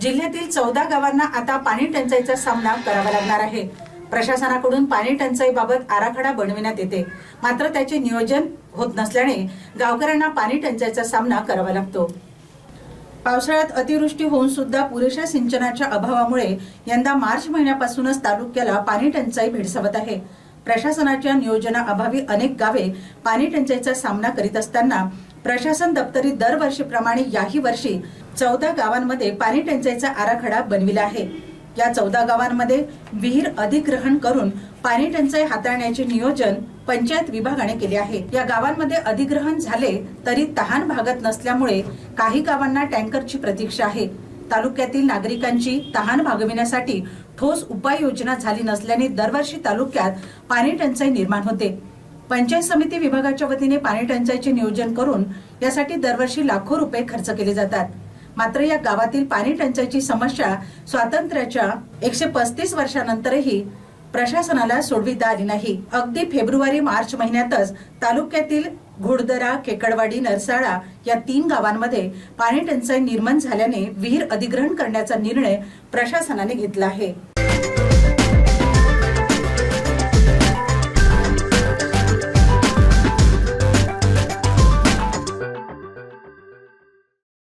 जिल्ह्यातील चौदा गावांना आता पाणी टंचाईचा सामना करावा लागणार आहे. प्रशासनाकडून पाणी टंचाईबाबत आराखडा बनविण्यात येते. मात्र त्याचे नियोजन होत नसल्याने गावकऱ्यांना पाणी टंचाईचा सामना करावा लागतो. पावसाळ्यात अतिवृष्टी होऊन सुद्धा पुरेशा सिंचनाच्या अभावामुळे यंदा मार्च महिन्यापासूनच तालुक्याला पाणी टंचाई भेडसावत आहे. प्रशासनाच्या नियोजनाअभावी अनेक गावे पाणी टंचाईचा सामना करीत असताना प्रशासन दप्तरी दरवर्षीप्रमाणे याही वर्षी चौदा गावांमध्ये पाणी टंचाईचा आराखडा बनविला आहे. या चौदा गावांमध्ये विहीर अधिग्रहण करून पाणी टंचाई हाताळण्याचे नियोजन पंचायत विभागाने केले आहे. या गावांमध्ये अधिग्रहण झाले तरी तहान भागत नसल्यामुळे काही गावांना टँकरची प्रतीक्षा आहे. तालुक्यातील नागरिकांची तहान भागविण्यासाठी ठोस उपाययोजना झाली नसल्याने दरवर्षी तालुक्यात पाणी टंचाई निर्माण होते. पंचायत समिती विभागाच्या वतीने पाणी टंचाईचे नियोजन करून यासाठी दरवर्षी लाखो रुपये खर्च केले जातात. मात्र या गावातील पाणी टंचाईची समस्या स्वातंत्र्याच्या एकशे पस्तीस वर्षानंतरही प्रशासनाला सोडविता आली नाही. अगदी फेब्रुवारी मार्च महिन्यातच तालुक्यातील घोडदरा केकडवाडी नरसाळा या तीन गावांमध्ये पाणी टंचाई निर्माण झाल्याने विहीर अधिग्रहण करण्याचा निर्णय प्रशासनाने घेतला आहे.